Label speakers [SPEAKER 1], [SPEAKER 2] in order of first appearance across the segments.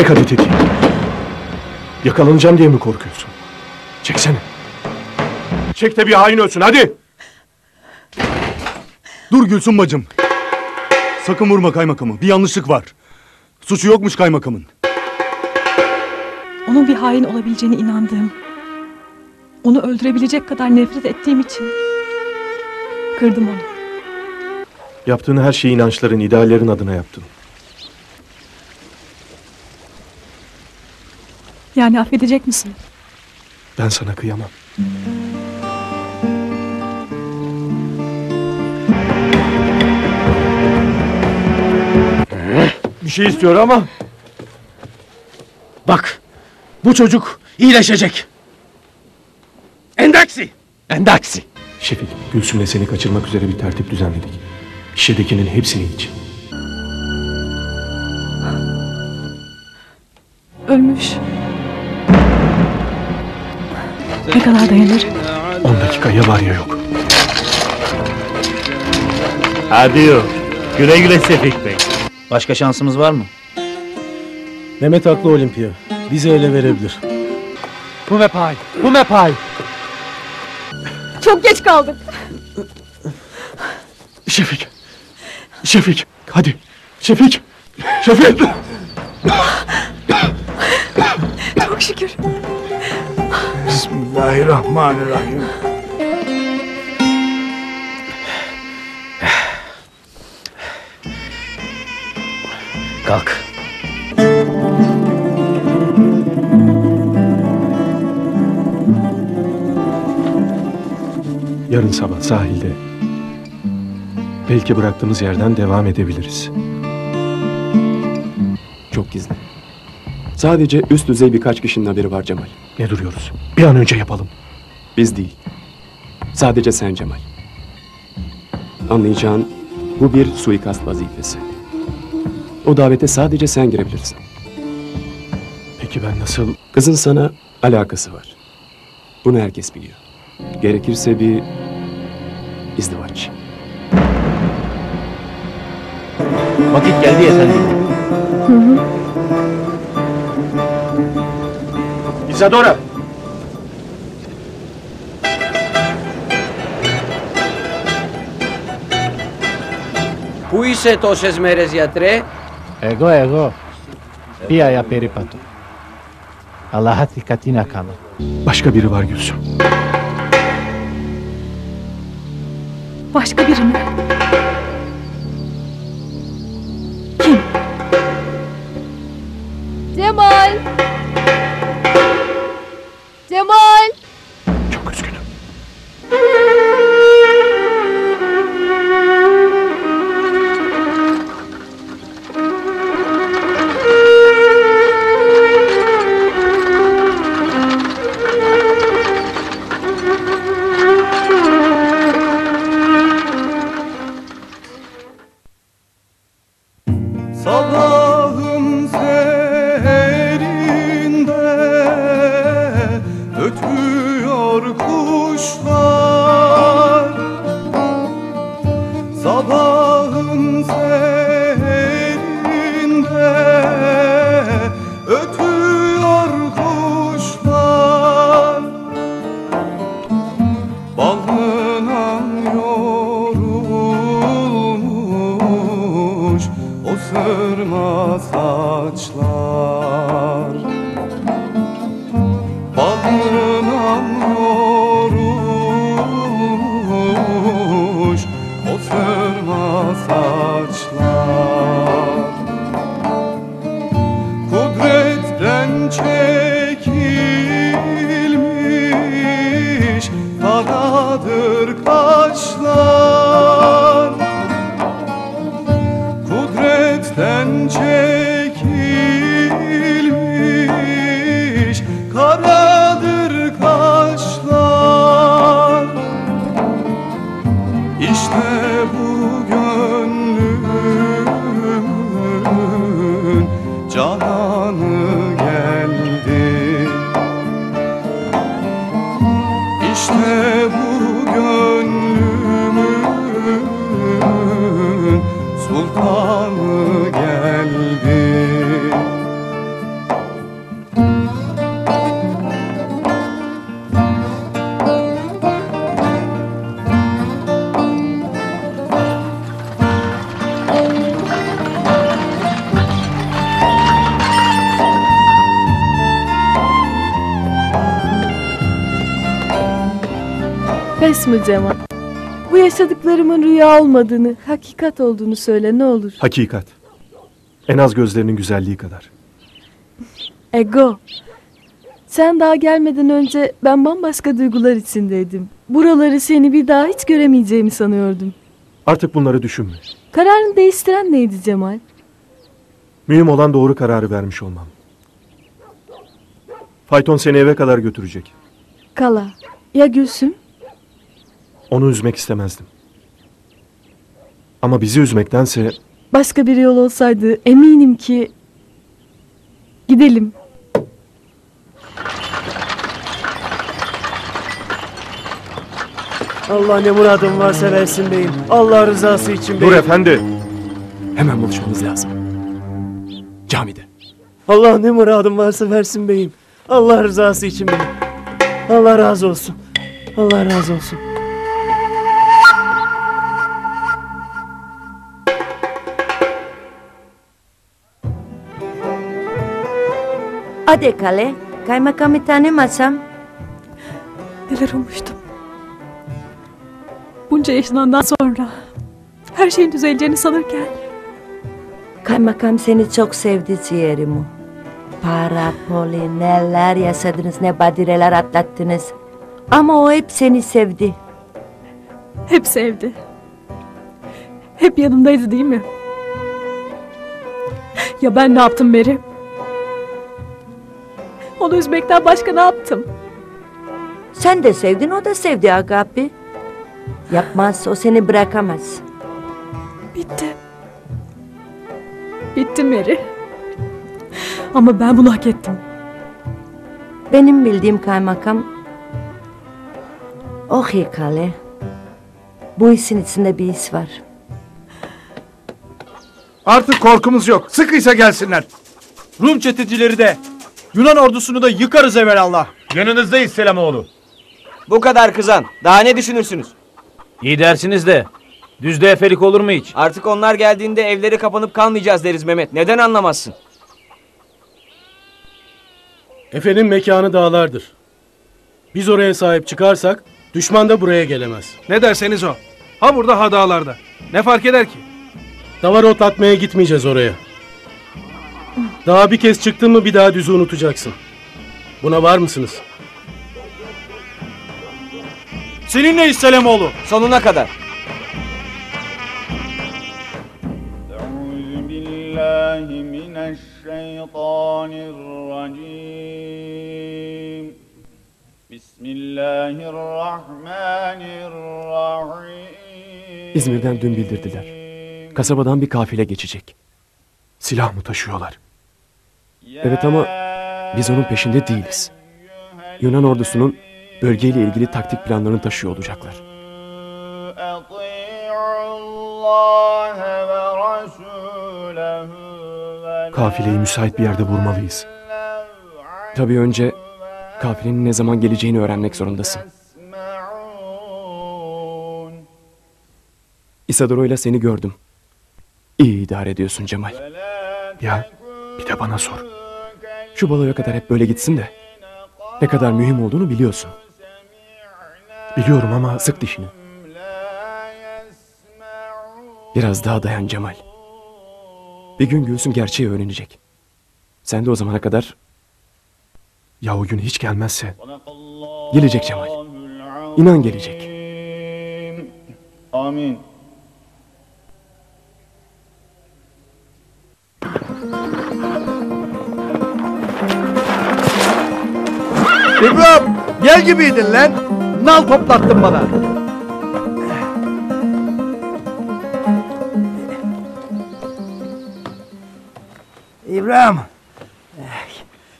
[SPEAKER 1] Çek hadi tetiği. Yakalanacağım diye mi korkuyorsun? Çeksene. Çek de bir hain ölsün hadi.
[SPEAKER 2] Dur Gülsün bacım. Sakın vurma kaymakamı. Bir yanlışlık var. Suçu yokmuş kaymakamın.
[SPEAKER 3] Onun bir hain olabileceğine inandığım, onu öldürebilecek kadar nefret ettiğim için kırdım onu.
[SPEAKER 1] Yaptığın her şeyi inançların, ideallerin adına yaptın.
[SPEAKER 3] Yani affedecek misin?
[SPEAKER 1] Ben sana kıyamam. Bir şey istiyor ama
[SPEAKER 4] Bak, bu çocuk iyileşecek. Endaksi! Endaksi!
[SPEAKER 1] Şefik, Gülsüm'le seni kaçırmak üzere bir tertip düzenledik. Şişedekinin hepsini iç.
[SPEAKER 3] Ölmüş. Ne kadar dayanır?
[SPEAKER 1] 10 dakika ya var ya yok.
[SPEAKER 5] Hadi yok. Güle güle Sefik Bey.
[SPEAKER 6] Başka şansımız var mı?
[SPEAKER 7] Mehmet haklı Olimpiya. Bizi ele verebilir.
[SPEAKER 4] Bu mepay, bu mepay.
[SPEAKER 3] Çok geç kaldık.
[SPEAKER 1] Şefik. Şefik. Hadi. Şefik. Şefik.
[SPEAKER 3] Çok şükür.
[SPEAKER 2] Bismillahirrahmanirrahim.
[SPEAKER 6] Kalk.
[SPEAKER 1] Yarın sabah sahilde. Belki bıraktığımız yerden devam edebiliriz.
[SPEAKER 8] Sadece üst düzey birkaç kişinin haberi var Cemal.
[SPEAKER 1] Ne duruyoruz? Bir an önce yapalım.
[SPEAKER 8] Biz değil. Sadece sen Cemal. Anlayacağın bu bir suikast vazifesi. O davete sadece sen girebilirsin.
[SPEAKER 1] Peki ben nasıl...
[SPEAKER 8] Kızın sana alakası var. Bunu herkes biliyor. Gerekirse bir izdivaç.
[SPEAKER 5] Vakit geldi efendim.
[SPEAKER 1] Isadora!
[SPEAKER 9] Πού είσαι τόσες μέρες γιατρέ
[SPEAKER 5] Εγώ, εγώ. Πήγα περίπατο. Αλλά χάθηκα τι να κάνω.
[SPEAKER 1] Başka biri var Gülsüm.
[SPEAKER 3] Başka biri mi? Kim?
[SPEAKER 10] Cemal! Cemal!
[SPEAKER 2] Sabahın o sırma saçlar. Balına yorulmuş o sırma saçlar. Kudretten çekilmiş karadır kaşlar bu gönlümün sultanı.
[SPEAKER 10] Pes mi Cemal? Bu yaşadıklarımın rüya olmadığını, hakikat olduğunu söyle ne olur.
[SPEAKER 1] Hakikat. En az gözlerinin güzelliği kadar.
[SPEAKER 10] Ego. Sen daha gelmeden önce ben bambaşka duygular içindeydim. Buraları seni bir daha hiç göremeyeceğimi sanıyordum.
[SPEAKER 1] Artık bunları düşünme.
[SPEAKER 10] Kararını değiştiren neydi Cemal?
[SPEAKER 1] Mühim olan doğru kararı vermiş olmam. Fayton seni eve kadar götürecek.
[SPEAKER 10] Kala. Ya Gülsüm?
[SPEAKER 1] Onu üzmek istemezdim. Ama bizi üzmektense
[SPEAKER 10] Başka bir yol olsaydı eminim ki... Gidelim.
[SPEAKER 7] Allah ne muradın varsa versin beyim. Allah rızası için
[SPEAKER 1] dur
[SPEAKER 7] beyim.
[SPEAKER 1] efendi.
[SPEAKER 8] Hemen buluşmamız lazım. Camide.
[SPEAKER 7] Allah ne muradın varsa versin beyim. Allah rızası için beyim. Allah razı olsun. Allah razı olsun.
[SPEAKER 11] Hadi kale. Kaymakamı tanımasam.
[SPEAKER 3] Neler olmuştum. Bunca yaşanandan sonra her şeyin düzeleceğini sanırken
[SPEAKER 11] Kaymakam seni çok sevdi ciğerimi. Para, poli, neler yaşadınız, ne badireler atlattınız. Ama o hep seni sevdi.
[SPEAKER 3] hep sevdi. Hep yanındaydı değil mi? Ya ben ne yaptım Meri? Onu üzmekten başka ne yaptım?
[SPEAKER 11] Sen de sevdin, o da sevdi Agapi. Yapmaz, o seni bırakamaz.
[SPEAKER 3] Bitti. Bitti Meri. Ama ben bunu hak ettim.
[SPEAKER 11] Benim bildiğim kaymakam... O hikale. Bu işin içinde bir iş var.
[SPEAKER 12] Artık korkumuz yok. Sıkıysa gelsinler.
[SPEAKER 2] Rum çetecileri de Yunan ordusunu da yıkarız evelallah.
[SPEAKER 12] Yanınızdayız Selamoğlu.
[SPEAKER 9] Bu kadar kızan. Daha ne düşünürsünüz?
[SPEAKER 6] İyi dersiniz de. Düzde efelik olur mu hiç?
[SPEAKER 9] Artık onlar geldiğinde evleri kapanıp kalmayacağız deriz Mehmet. Neden anlamazsın?
[SPEAKER 7] Efe'nin mekanı dağlardır. Biz oraya sahip çıkarsak düşman da buraya gelemez.
[SPEAKER 12] Ne derseniz o. Ha burada ha dağlarda. Ne fark eder ki?
[SPEAKER 7] Davar otlatmaya gitmeyeceğiz oraya. Daha bir kez çıktın mı bir daha düzü unutacaksın. Buna var mısınız?
[SPEAKER 2] Seninle İsselamoğlu.
[SPEAKER 9] Sonuna kadar.
[SPEAKER 13] Euzubillahimineşşeytanirracim. Bismillahirrahmanirrahim.
[SPEAKER 8] İzmir'den dün bildirdiler. Kasabadan bir kafile geçecek.
[SPEAKER 1] Silah mı taşıyorlar?
[SPEAKER 8] Evet ama biz onun peşinde değiliz. Yunan ordusunun bölgeyle ilgili taktik planlarını taşıyor olacaklar.
[SPEAKER 1] Kafileyi müsait bir yerde vurmalıyız.
[SPEAKER 8] Tabii önce kafilenin ne zaman geleceğini öğrenmek zorundasın. Isadoro ile seni gördüm. İyi idare ediyorsun Cemal.
[SPEAKER 1] Ya bir de bana sor.
[SPEAKER 8] Şu baloya kadar hep böyle gitsin de. Ne kadar mühim olduğunu biliyorsun.
[SPEAKER 1] Biliyorum ama sık dişini.
[SPEAKER 8] Biraz daha dayan Cemal. Bir gün Gülsüm gerçeği öğrenecek. Sen de o zamana kadar
[SPEAKER 1] Ya o gün hiç gelmezse
[SPEAKER 8] gelecek Cemal. İnan gelecek.
[SPEAKER 13] Amin.
[SPEAKER 12] İbrahim gel gibiydin lan. Nal toplattın bana.
[SPEAKER 14] İbrahim.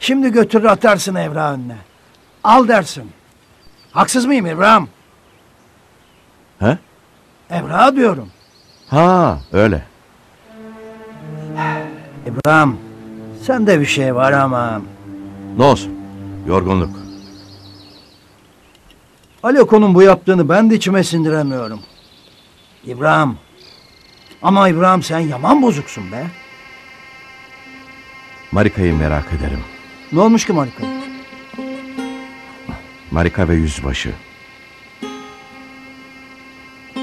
[SPEAKER 14] Şimdi götürür atarsın evrağı önüne. Al dersin. Haksız mıyım İbrahim?
[SPEAKER 15] He?
[SPEAKER 14] Evrağı diyorum.
[SPEAKER 15] Ha öyle.
[SPEAKER 14] İbrahim. Sende bir şey var ama.
[SPEAKER 15] Ne olsun? Yorgunluk.
[SPEAKER 14] Aleko'nun bu yaptığını ben de içime sindiremiyorum. İbrahim. Ama İbrahim sen yaman bozuksun be.
[SPEAKER 15] Marika'yı merak ederim.
[SPEAKER 14] Ne olmuş ki Marika?
[SPEAKER 15] Marika ve yüzbaşı.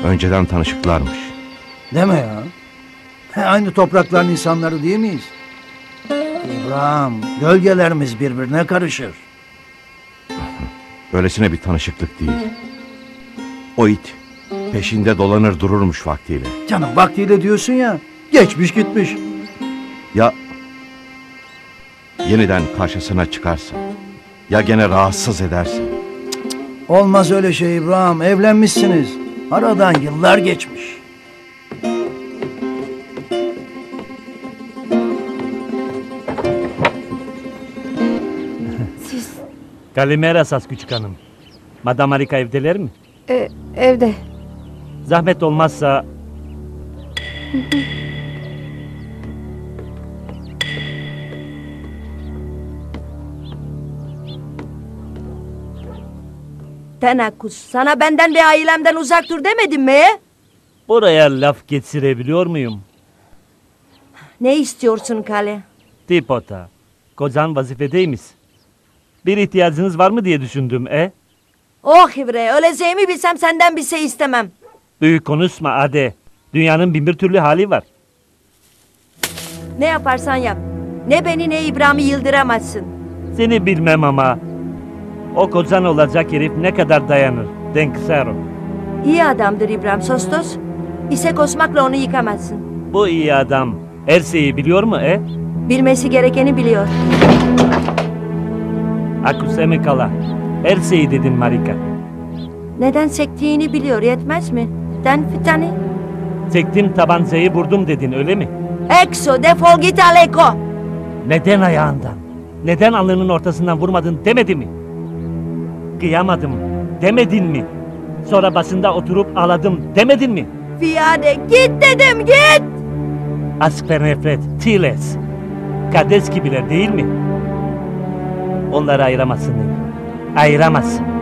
[SPEAKER 15] Önceden tanışıklarmış.
[SPEAKER 14] Deme ya. He, Aynı toprakların insanları değil miyiz? İbrahim, gölgelerimiz birbirine karışır.
[SPEAKER 15] Öylesine bir tanışıklık değil. O it peşinde dolanır dururmuş vaktiyle.
[SPEAKER 14] Canım vaktiyle diyorsun ya. Geçmiş gitmiş.
[SPEAKER 15] Ya yeniden karşısına çıkarsa? Ya gene rahatsız ederse?
[SPEAKER 14] Olmaz öyle şey İbrahim. Evlenmişsiniz. Aradan yıllar geçmiş.
[SPEAKER 16] Kalimera Sas küçük hanım. Madam Harika evdeler mi?
[SPEAKER 10] e, evde.
[SPEAKER 16] Zahmet olmazsa
[SPEAKER 11] Tenakus sana benden ve ailemden uzak dur demedim mi?
[SPEAKER 16] buraya laf getirebiliyor muyum?
[SPEAKER 11] Ne istiyorsun Kale?
[SPEAKER 16] Tipota. Kocan vazifedeymiş. Bir ihtiyacınız var mı diye düşündüm e?
[SPEAKER 11] Oh İbre öleceğimi bilsem senden bir şey istemem.
[SPEAKER 16] Büyük konuşma Ade. Dünyanın bin bir türlü hali var.
[SPEAKER 11] Ne yaparsan yap. Ne beni ne İbrahim'i yıldıramazsın.
[SPEAKER 16] Seni bilmem ama o kocan olacak herif ne kadar dayanır. Denksero.
[SPEAKER 11] İyi adamdır İbrahim Sostos. İse kosmakla onu yıkamazsın.
[SPEAKER 16] Bu iyi adam her şeyi biliyor mu e?
[SPEAKER 11] Bilmesi gerekeni biliyor.
[SPEAKER 16] Akusemi kala. Her şeyi dedin Marika.
[SPEAKER 11] Neden sektiğini biliyor yetmez mi? Den fitani.
[SPEAKER 16] Çektim tabancayı vurdum dedin öyle mi?
[SPEAKER 11] Exo defol git Aleko.
[SPEAKER 16] Neden ayağından? Neden alnının ortasından vurmadın demedi mi? Kıyamadım demedin mi? Sonra basında oturup ağladım demedin mi?
[SPEAKER 11] Fiyade git dedim git.
[SPEAKER 16] Aşk ve nefret, Tiles. Kardeş gibiler değil mi? Onları ayıramazsın. Ayıramazsın.